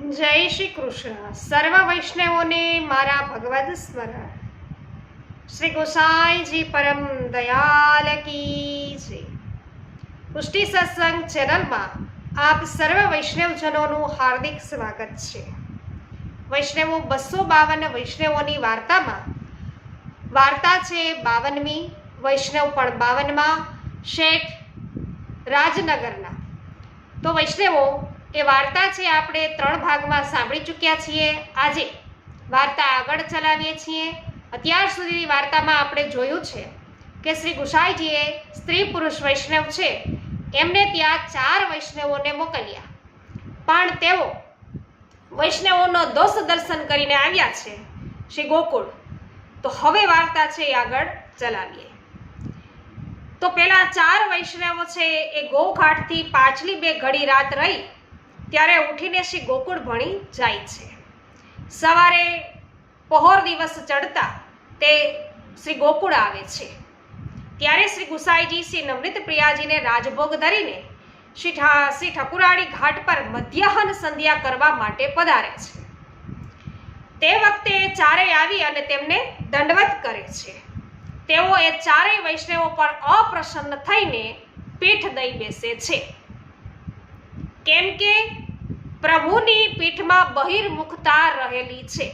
જય શ્રી કૃષ્ણ. સર્વ વૈષ્ણવોને મારા ભગવદ સ્મરણ. શ્રી ગોસાઈજી પરમ દયાલ કી છે પુષ્ટિ સત્સંગ ચેનલમાં આપ સર્વ વૈષ્ણવજનોનું હાર્દિક સ્વાગત છે. વૈષ્ણવો બસો બાવન વૈષ્ણવોની વાર્તામાં, વાર્તા છે બાવનમી, વૈષ્ણવ પણ બાવનમાં, શેઠ રાજનગરના. તો વૈષ્ણવો એ વાર્તા છે આપણે ત્રણ ભાગમાં સાંભળી ચૂક્યા છીએ. આજે વાર્તા આગળ ચલાવીએ છીએ. અત્યાર સુધીની વાર્તામાં આપણે જોયું છે કે શ્રી ગુસાઈજીએ સ્ત્રી પુરુષ વૈષ્ણવ છે, એમને ત્યાં ચાર વૈષ્ણવોને મોકલ્યા. પણ તેઓ વૈષ્ણવોનો દોષ દર્શન કરીને આવ્યા છે શ્રી ગોકુળ. તો હવે વાર્તા છે એ આગળ ચલાવીએ. તો પેલા ચાર વૈષ્ણવો છે એ ગોઘાટથી પાછલી બે ઘડી રાત રહી ત્યારે ઉઠીને શ્રી ગોકુળ ભણી જાય છે. સવારે પહોર દિવસ ચડતા તે શ્રી ગોકુળ આવે છે. ત્યારે શ્રી ગુસાઈજી શ્રી નમૃત પ્રિયાજીને રાજભોગ ધરીને શ્રી શ્રી ઠકુરાણી ઘાટ પર મધ્યાહન સંધ્યા કરવા માટે પધારે છે. તે વખતે ચારેય આવી અને તેમને દંડવત કરે છે. તેઓ એ ચારેય વૈષ્ણવો પર અપ્રસન્ન થઈને પીઠ દઈ બેસે છે. કેમ કે પ્રભુની પીઠમાં બહિર્મુખતા રહેલી છે.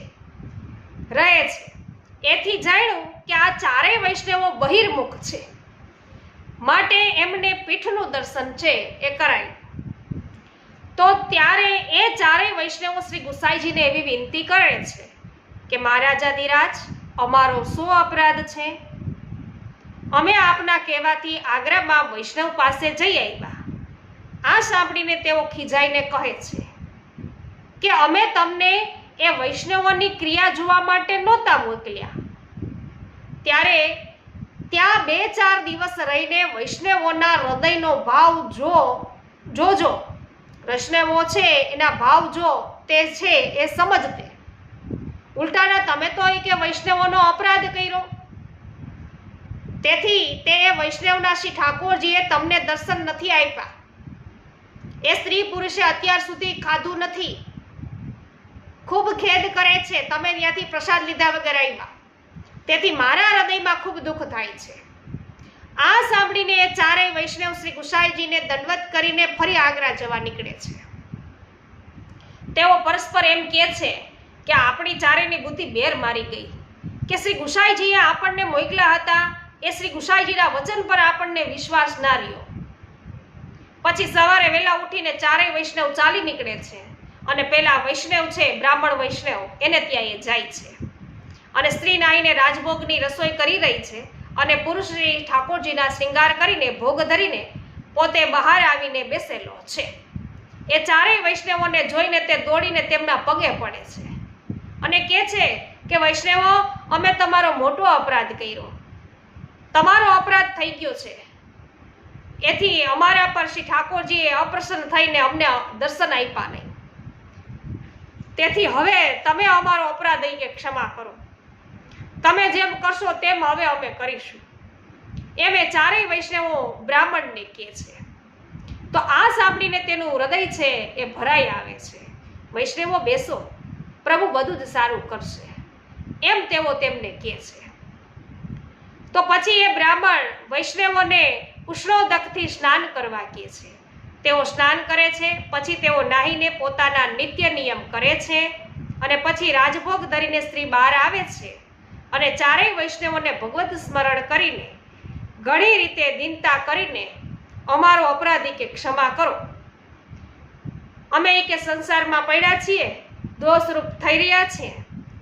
રહે છે. એથી જાણ્યું કે આ ચારેય વૈષ્ણવો બહિર્મુખ છે. માટે એમને પીઠનું દર્શન છે એ કરાયું. તો ત્યારે એ ચારેય વૈષ્ણવો શ્રી ગુસાઈજીને એવી વિનંતી કરે છે કે મહારાજા ધીરાજ અમારો શું અપરાધ છે? અમે આપના કહેવાથી આગ્રામાં વૈષ્ણવ પાસે જઈ આવ્યા. આ સાંભળીને તેઓ ખીજાઈને કહે છે કે અમે તમને એ વૈષ્ણવોની ક્રિયા જોવા માટે નહોતા મોકલ્યા. ત્યારે ત્યાં બે ચાર દિવસ રહીને વૈષ્ણવોના હૃદયનો ભાવ જો, જોજો. વૈષ્ણવો છે, એના ભાવ જો, તે છે, એ સમજતે. ઉલટાના તમે તો એ કે વૈષ્ણવોનો અપરાધ કર્યો. તેથી તે વૈષ્ણવના શ્રી ઠાકોરજીએ તમને દર્શન નથી આપ્યા. એ સ્ત્રી પુરુષે અત્યાર સુધી ખાધું નથી. ખૂબ ખેદ કરે છે. તમે ત્યાંથી પ્રસાદ લીધા વગર આવ્યા. તેથી મારા હૃદયમાં ખૂબ દુઃખ થાય છે. આ સાંભળીને એ ચારેય વૈષ્ણવ શ્રી ગુસાઈજીને દંડવત કરીને ફરી આગ્રા જવા નીકળે છે. તેઓ પરસ્પર એમ કહે છે કે આપણી ચારેયની બુદ્ધિ બેર મારી ગઈ. કે શ્રી ગુસાઈજીએ આપણને મોકલ્યા હતા, એ શ્રી ગુસાઈજીના વચન પર આપણને વિશ્વાસ ના રહ્યો. પછી સવારે વહેલા ઉઠીને ચારેય વૈષ્ણવ ચાલી નીકળે છે. અને પેલા વૈષ્ણવ છે, બ્રાહ્મણ વૈષ્ણવ, એને ત્યાં એ જાય છે. અને સ્ત્રી નાહીને રાજભોગની રસોઈ કરી રહી છે અને પુરુષ ઠાકોરજીના શ્રૃંગાર કરીને ભોગ ધરીને પોતે બહાર આવીને બેસેલો છે. એ ચારેય વૈષ્ણવોને જોઈને તે દોડીને તેમના પગે પડે છે. અને કહે છે કે, વૈષ્ણવો, અમે તમારો મોટો અપરાધ કર્યો. તમારો અપરાધ થઈ ગયો છે. એથી અમારા પર શ્રી ઠાકોરજીએ અપ્રસન્ન થઈને અમને દર્શન આપ્યા નહીં. તેથી હવે તમે અમારો અપરાધ અહીંયા ક્ષમા કરો. તમે જેમ કરશો તેમ હવે અમે કરીશું. એમ એ ચારેય વૈષ્ણવો બ્રાહ્મણને કહે છે. તો આ સાંભળીને તેનું હૃદય છે એ ભરાઈ આવે છે. વૈષ્ણવો બેસો. પ્રભુ બધું જ સારું કરશે. એમ તેઓ તેમને કહે છે. તો પછી એ બ્રાહ્મણ વૈષ્ણવોને ઉષ્ણોદકથી સ્નાન કરવા કહે છે. તેઓ સ્નાન કરે છે, પછી તેઓ નાહીને પોતાના નિત્ય નિયમ કરે છે અને પછી રાજભોગ ધરીને સ્ત્રી બહાર આવે છે અને ચારેય વૈષ્ણવોને ભગવત સ્મરણ કરીને ઘણી રીતે દિનતા કરીને અમારો અપરાધી કે ક્ષમા કરો. અમે એ કે સંસારમાં પડ્યા છીએ, દોષરૂપ થઈ રહ્યા છીએ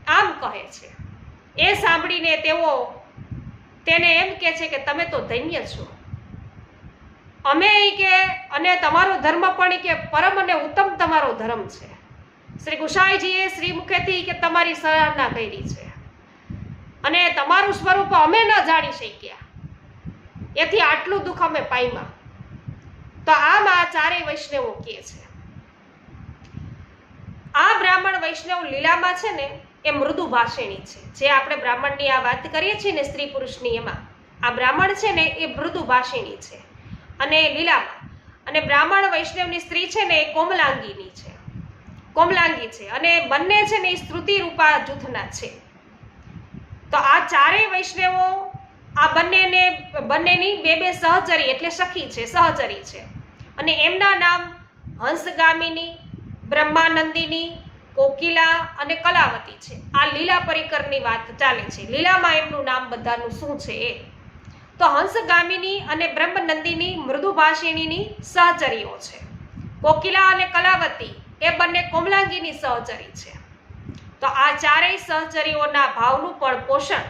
આમ કહે છે. એ સાંભળીને તેઓ તેને એમ કહે છે કે તમે તો ધન્ય છો. અમે એ કે, અને તમારો ધર્મ પણ કે પરમ અને ઉત્તમ તમારો ધર્મ છે. શ્રી ગુસાઈજીએ શ્રી મુખેથી કે તમારી સરાહના કરી છે. અને તમારું સ્વરૂપ અમે ન જાણી શક્યા. એથી આટલું દુઃખ અમે પામ્યા. તો આમ આ ચારેય વૈષ્ણવો કહે છે. આ બ્રાહ્મણ વૈષ્ણવ લીલામાં છે ને, એ મૃદુ ભાષિણી છે. જે આપણે બ્રાહ્મણની આ વાત કરીએ છીએ ને સ્ત્રી પુરુષની એમાં. આ બ્રાહ્મણ છે ને, એ મૃદુ ભાષિણી છે. અને લીલામાં. અને બ્રાહ્મણ વૈષ્ણવની સ્ત્રી છે ને એ કોમલાંગીની છે. કોમલાંગી છે. અને બંને છે ને એ સ્તુતિ રૂપા જૂથના છે. તો આ ચારેય વૈષ્ણવો આ બંનેને, બંનેની બે બે સહચરી એટલે સખી છે, સહચરી છે. અને એમના નામ હંસગામિની, બ્રહ્માનંદિની, કોકિલા અને કલાવતી છે. આ લીલા પરિકરની વાત ચાલે છે. લીલામાં એમનું નામ બધાનું શું છે એ? તો હંસગામિની અને બ્રહ્મનંદિની મૃદુભાષિણીની સહચરીઓ છે. કોકિલા અને કલાવતી એ બંને કોમલાંગીની સહચરી છે. તો આ ચારેય સહચરીઓના ભાવનું પણ પોષણ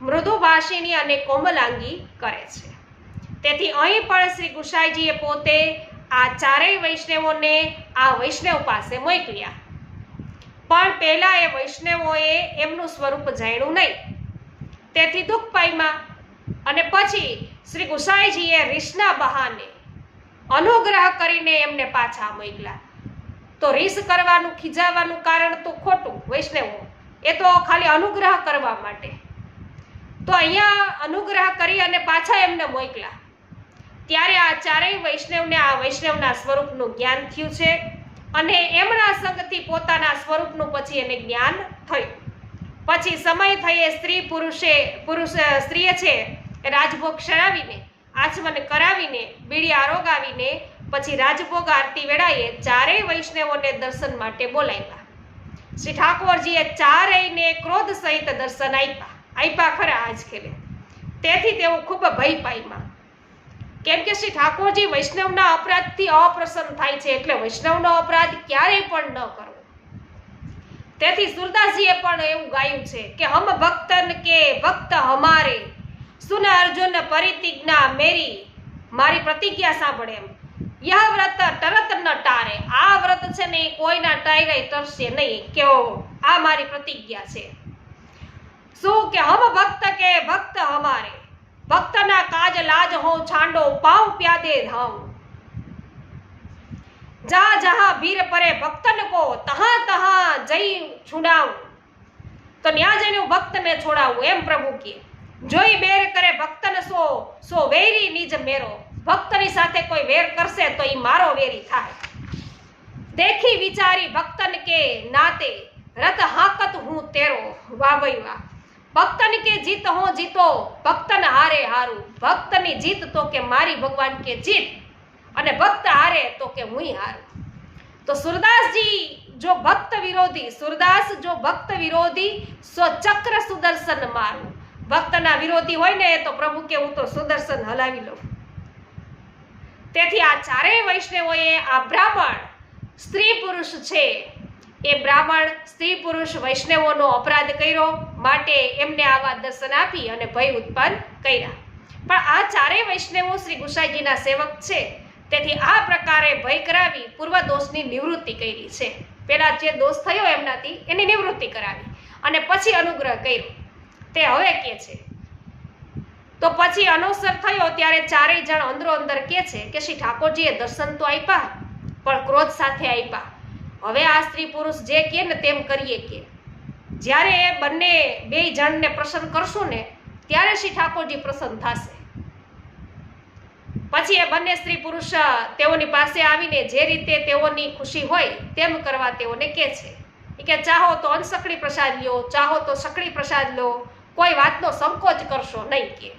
મૃદુભાષિણી અને કોમલાંગી કરે છે. તેથી અહીં પણ શ્રી ગુસાઈજીએ પોતે આ ચારેય વૈષ્ણવોને આ વૈષ્ણવ પાસે મોકલ્યા. પણ પહેલા એ વૈષ્ણવોએ એમનું સ્વરૂપ જાણ્યું નહીં. તેથી દુઃખ પામ્યા અને પછી શ્રી ગુસાઈજીએ રીસના બહાને અનુગ્રહ કરીને એમને પાછા મોકલ્યા. તો રીસ કરવાનું, ખીજાવાનું કારણ તો ખોટું, વૈષ્ણવો. એ તો ખાલી અનુગ્રહ કરવા માટે. તો અહીંયા અનુગ્રહ કરી અને પાછા એમને મોકલા ત્યારે આ ચારેય વૈષ્ણવને, આ વૈષ્ણવના સ્વરૂપનું જ્ઞાન થયું છે અને એમના સંગથી પોતાના સ્વરૂપનું પછી એને જ્ઞાન થયું. પછી સમય થયે સ્ત્રી પુરુષે, પુરુષ સ્ત્રીએ છે રાજભોગ શરાવીને, આચમન કરાવીને, બીડી આરોગાવીને, પછી રાજભોગ આરતી વેળાએ ચારેય વૈષ્ણવોને દર્શન માટે બોલાવ્યા. શ્રી ઠાકોરજીએ ચારેયને ક્રોધ સહિત દર્શન આપ્યા. આપ્યા ખરા આજ ખેલે. તેથી તેઓ ખૂબ ભય પામ્યા કેમ કે શ્રી ઠાકોરજી વૈષ્ણવના અપરાધથી અપ્રસન્ન થાય છે એટલે વૈષ્ણવનો અપરાધ ક્યારેય પણ ન કરવો તેથી સુરદાસજીએ પણ એવું ગાયું છે કે હમ ભક્તન કે ભક્ત હમારે. સુન અર્જુન પરિતિજ્ઞા મેરી. મારી પ્રતિજ્ઞા સાંભળે એમ. યહ વ્રત તરત ન ટારે. આ વ્રત છે ને કોઈના ટાયરે તરશે નહીં. કે આ મારી પ્રતિજ્ઞા છે. શું કે હમ ભક્ત કે ભક્ત હમારે? ભક્તના કાજ લાજ હો છાંડો પાઉ પ્યાદે ધામ જા જહા ભીર પરે ભક્તન કો તહા તહા જઈ છુડાવું. તો ન્યા જઈને હું ભક્તને છોડાવું, એમ પ્રભુ કે. જોઈ બેર કરે ભક્તન સો સો વેરી નિજ મેરો. ભક્તની સાથે કોઈ વેર કરશે તો ઈ મારો વેરી થાય. દેખી વિચારી ભક્તન કે નાતે રત હાકત હું તેરો વાવઈ વા ભક્તન કે જીત હો જીતો, ભક્તન હારે હારું. ભક્તની જીત તો કે મારી ભગવાન કે જીત. અને ભક્ત હારે તો કે હું હારું. તો સુરદાસજી જો ભક્ત વિરોધી, સુરદાસ જો ભક્ત વિરોધી સો સુદર્શન મારું. ભક્તના વિરોધી હોય ને તો પ્રભુ કે હું તો સુદર્શન હલાવી લઉં. તેથી આ ચારેય વૈષ્ણવોએ આ બ્રાહ્મણ સ્ત્રી પુરુષ છે. એ બ્રાહ્મણ સ્ત્રી પુરુષ વૈષ્ણવોનો અપરાધ કર્યો માટે એમને આવા દર્શન આપી અને ભય ઉત્પન્ન કર્યા. પણ આ ચારેય વૈષ્ણવો શ્રી ગુસાઈજીના સેવક છે. તેથી આ પ્રકારે ભય કરાવી પૂર્વ દોષની નિવૃત્તિ કરી છે. પેલા જે દોષ થયો એમનાથી એની નિવૃત્તિ કરાવી અને પછી અનુગ્રહ કર્યો. તે હવે કે છે. તો પછી અનુસર થયો ત્યારે ચારેય જણ અંદરો અંદર કે છે કે શ્રી ઠાકોરજીએ દર્શન તો આપ્યા, પણ ક્રોધ સાથે આપ્યા. હવે આ સ્ત્રી પુરુષ જે કે ને તેમ કરીએ કે. જ્યારે બંને બે જણને પ્રસન્ન કરશું ને, ત્યારે શ્રી ઠાકોરજી પ્રસન્ન થશે. પછી એ બંને સ્ત્રી પુરુષ તેઓની પાસે આવીને જે રીતે તેઓની ખુશી હોય તેમ કરવા તેઓને કે છે. કે, ચાહો તો અનસકડી પ્રસાદ લ્યો, ચાહો તો સકડી પ્રસાદ લો, કોઈ વાતનો સંકોચ કરશો નહીં કે.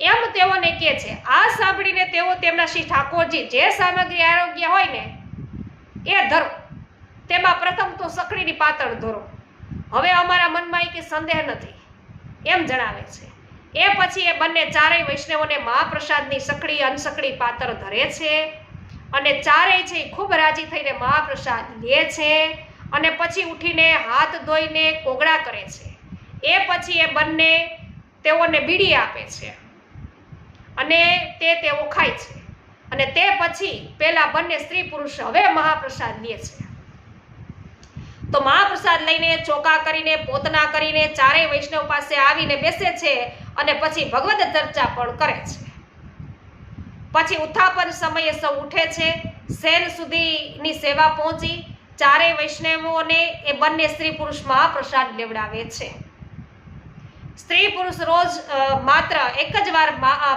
એમ તેઓને કે છે. આ સાંભળીને તેઓ તેમના શ્રી ઠાકોરજી જે સામગ્રી આરોગ્ય હોય ને, એ ધરો. તેમાં પ્રથમ તો સકડીની પાતળ ધરો. હવે અમારા મનમાં કે સંદેહ નથી. એમ જણાવે છે. એ પછી એ બંને ચારેય વૈષ્ણવોને મહાપ્રસાદની સકડી અનસકડી પાતળ ધરે છે અને ચારેય છે ખૂબ રાજી થઈને મહાપ્રસાદ લે છે અને પછી ઉઠીને હાથ ધોઈને કોગળા કરે છે. એ પછી એ બંને તેઓને બીડી આપે છે અને તે તેઓ ખાય છે. અને તે પછી પેલા બંને સ્ત્રી પુરુષ હવે મહાપ્રસાદ લે છે. તો મહાપ્રસાદ લઈને ચોકા કરીને પોતના કરીને ચારેય વૈષ્ણવ પાસે આવીને બેસે છે અને પછી ભગવદ ચર્ચા પણ કરે છે. પછી ઉત્થાપન સમયે સૌ ઉઠે છે, સેન સુધીની સેવા પહોંચી ચારેય વૈષ્ણવોને એ બંને સ્ત્રી પુરુષ મહાપ્રસાદ લેવડાવે છે. સ્ત્રી પુરુષ રોજ માત્ર એક જ વાર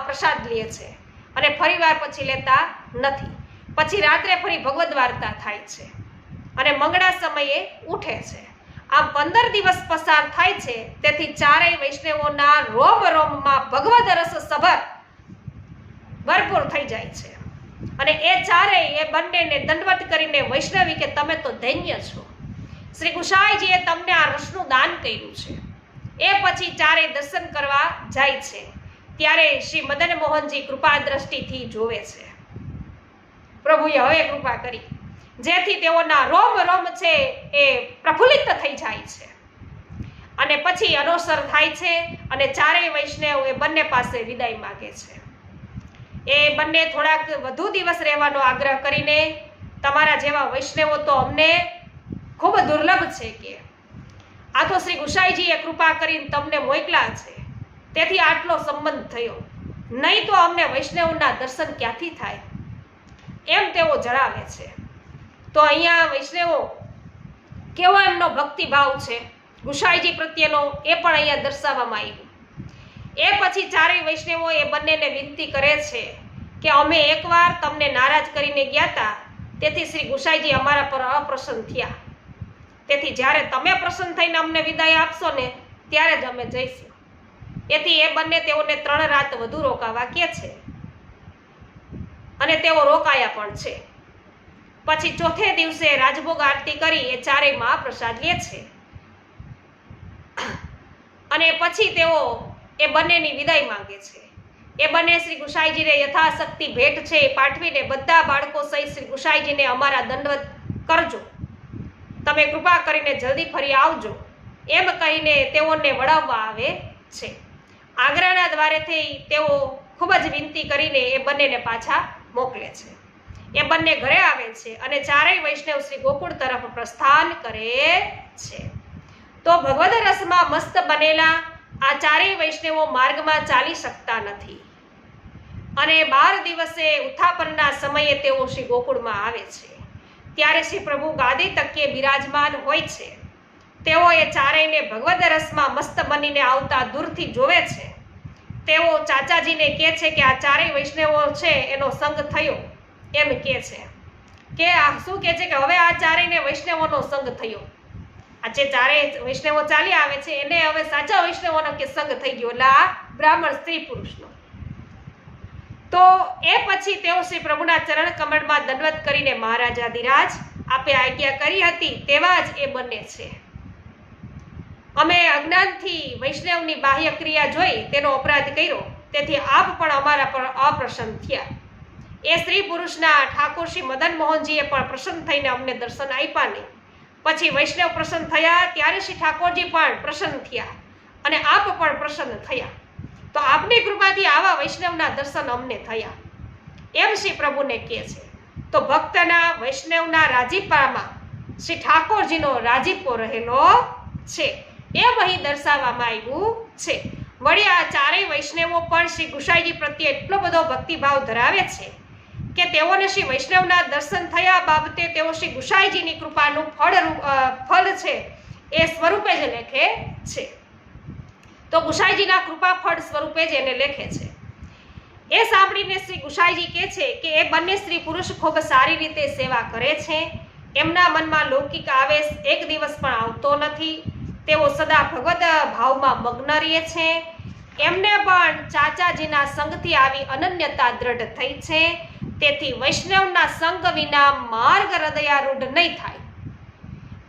પ્રસાદ લે છે અને ફરી વાર પછી લેતા નથી. પછી રાત્રે ફરી ભગવદ વાર્તા થાય છે અને મંગળા સમયે ઉઠે છે. આમ પંદર દિવસ પસાર થાય છે. તેથી ચારેય વૈષ્ણવોના રોમ રોમમાં ભગવદ રસ સભર ભરપૂર થઈ જાય છે. અને એ ચારેય, એ બંનેને દંડવત કરીને વૈષ્ણવી કે તમે તો ધન્ય છો. શ્રી ગુસાઈજીએ તમને આ રસનું દાન કર્યું છે. એ પછી ચારેય દર્શન કરવા જાય છે. ત્યારે શ્રી મદન મોહનજી કૃપા દ્રષ્ટિથી જોવે છે. પ્રભુએ હવે કૃપા કરી. જેથી તેઓના રોમ રોમ છે એ પ્રફુલ્લિત થઈ જાય છે. અને પછી અનોસર થાય છે અને ચારેય વૈષ્ણવ એ બંને પાસે વિદાય માગે છે. એ બંને થોડાક વધુ દિવસ રહેવાનો આગ્રહ કરીને તમારા જેવા વૈષ્ણવો તો અમને ખૂબ દુર્લભ છે કે. આ તો શ્રી ગુસાઈજીએ કૃપા કરીને તમને મોકલા છે. તેથી આટલો સંબંધ થયો. નહીં તો અમને વૈષ્ણવના દર્શન ક્યાંથી થાય? એમ તેઓ જણાવે છે. તો અહીંયા વૈષ્ણવો, કેવો એમનો ભક્તિભાવ છે? ગુસાઈજી પ્રત્યેનો એ પણ અહીંયા દર્શાવવામાં આવ્યું. એ પછી ચારેય વૈષ્ણવો એ બંનેને વિનંતી કરે છે કે અમે એકવાર તમને નારાજ કરીને ગયા હતા તેથી શ્રી ગુસાઈજી અમારા પર અપ્રસન્ન થયા. તેથી જ્યારે તમે પ્રસન્ન થઈને અમને વિદાય આપશો ને, ત્યારે જ અમે જઈશું. એથી એ બંને તેઓને ત્રણ રાત વધુ રોકાવા કે છે. અને તેઓ રોકાયા પણ છે. પછી ચોથે દિવસે રાજભોગ આરતી કરી એ ચારેય મહાપ્રસાદ લે છે. અને પછી તેઓ એ બંનેની વિદાય માંગે છે. એ બંને શ્રી ગુસાઈજીને યથાશક્તિ ભેટ છે એ પાઠવીને બધા બાળકો સહિત શ્રી ગુસાઈજીને અમારા દંડવત કરજો. તમે કૃપા કરીને જલ્દી ફરી આવજો. એમ કહીને તેઓને વળાવવા આવે છે. આગ્રાના દ્વારેથી તેઓ ખૂબ જ વિનંતી કરીને એ બંનેને પાછા મોકલે છે. એ બંને ઘરે આવે છે અને ચારેય વૈષ્ણવ શ્રી ગોકુળ તરફ પ્રસ્થાન કરે છે. તો ભગવદ રસમાં મસ્ત બનેલા આ ચારેય વૈષ્ણવો માર્ગમાં ચાલી શકતા નથી. અને બાર દિવસે ઉત્થાપનના સમયે તેઓ શ્રી ગોકુળમાં આવે છે. ત્યારે શ્રી પ્રભુ ગાદી તકીએ બિરાજમાન હોય છે. તેઓ એ ચારેયને ભગવદ રસમાં મસ્ત બનીને આવતા દૂરથી જોવે છે. તેઓ ચાચાજીને કહે છે કે આ ચારેય વૈષ્ણવો છે, એનો સંગ થયો. એમ કે છે. કે આ શું કહે છે કે હવે આ ચારેયને વૈષ્ણવોનો સંગ થયો. આ જે ચારેય વૈષ્ણવો ચાલી આવે છે, એને હવે સાચા વૈષ્ણવોનો કે સંગ થઈ ગયો, એટલે બ્રાહ્મણ સ્ત્રી પુરુષનો. તો એ પછી તેઓ શ્રી પ્રભુના ચરણ કમળમાં દંડવત કરીને મહારાજાધિરાજ આપે આજ્ઞા કરી હતી, તેવા જ એ બંને છે. અમે અજ્ઞાનથી વૈષ્ણવની બાહ્ય ક્રિયા જોઈ, તેનો અપરાધ કર્યો. તેથી આપ પણ અમારા પર અપ્રસન્ન થયા. એ સ્ત્રી પુરુષના ઠાકોર શ્રી મદન મોહનજીએ પણ પ્રસન્ન થઈને અમને દર્શન આપ્યા નહીં. પછી વૈષ્ણવ પ્રસન્ન થયા, ત્યારે શ્રી ઠાકોરજી પણ પ્રસન્ન થયા અને આપ પણ પ્રસન્ન થયા. તો આપની કૃપાથી આવા વૈષ્ણવના દર્શન અમને થયા. એમ શ્રી પ્રભુને કહે છે. તો ભક્તના વૈષ્ણવના રાજીપામાં શ્રી ઠાકોરજીનો રાજીપો રહેલો છે. એમ અહીં દર્શાવવામાં આવ્યું છે. વળી આ ચારેય વૈષ્ણવો પણ શ્રી ગુસાઈજી પ્રત્યે એટલો બધો ભક્તિભાવ ધરાવે છે કે તેઓને શ્રી વૈષ્ણવના દર્શન થયા બાબતે તેઓ શ્રી ગુસાઈજીની કૃપાનું ફળ ફળ છે એ સ્વરૂપે જ લેખે છે. તો ગુસાઈજીના કૃપા ફળ સ્વરૂપે જ એને લેખે છે. એ સાંભળીને શ્રી ગુસાઈજી કહે છે કે એ બંને સ્ત્રી પુરુષ ખૂબ સારી રીતે સેવા કરે છે. એમના મનમાં લૌકિક આવેશ એક દિવસ પણ આવતો નથી. તેઓ સદા ભગવદ ભાવમાં મગ્ન રહે છે. એમને પણ ચાચાજીના સંગથી આવી અનન્યતા દ્રઢ થઈ છે. તેથી વૈષ્ણવના સંગ વિના માર્ગ હૃદયારૂઢ નહીં થાય.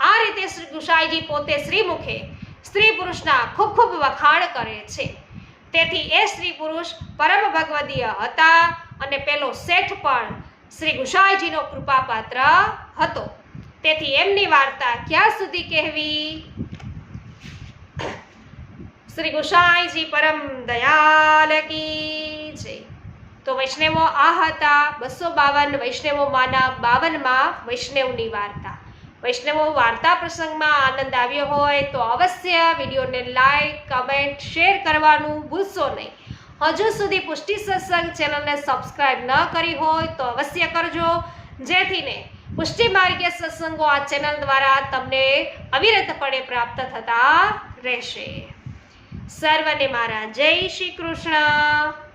આ રીતે શ્રી ગુસાઈજી પોતે શ્રીમુખે સ્ત્રી પુરુષના ખૂબ ખૂબ વખાણ કરે છે. તેથી એ સ્ત્રી પુરુષ પરમ ભગવદીય હતા અને પેલો શેઠ પણ શ્રી ગુસાઈજીનો કૃપાપાત્ર હતો. તેથી એમની વાર્તા ક્યાં સુધી કહેવી? શ્રી ગુસાઈજી પરમ દયાલ કી જય. તો વૈષ્ણવો આ હતા, બસો બાવન વૈષ્ણવોમાંના બાવનમાં વૈષ્ણવની વાર્તા. વૈષ્ણવો વાર્તા પ્રસંગમાં આનંદ આવ્યો હોય તો અવશ્ય વિડીયોને લાઈક કમેન્ટ શેર કરવાનું ભૂલશો નહીં. હજુ સુધી પુષ્ટિ સત્સંગ ચેનલને સબસ્ક્રાઈબ ન કરી હોય તો અવશ્ય કરજો. જેથીને પુષ્ટિ માર્ગીય સત્સંગો આ ચેનલ દ્વારા તમને અવિરતપણે પ્રાપ્ત થતા રહેશે. સર્વને મારા જય શ્રી કૃષ્ણ.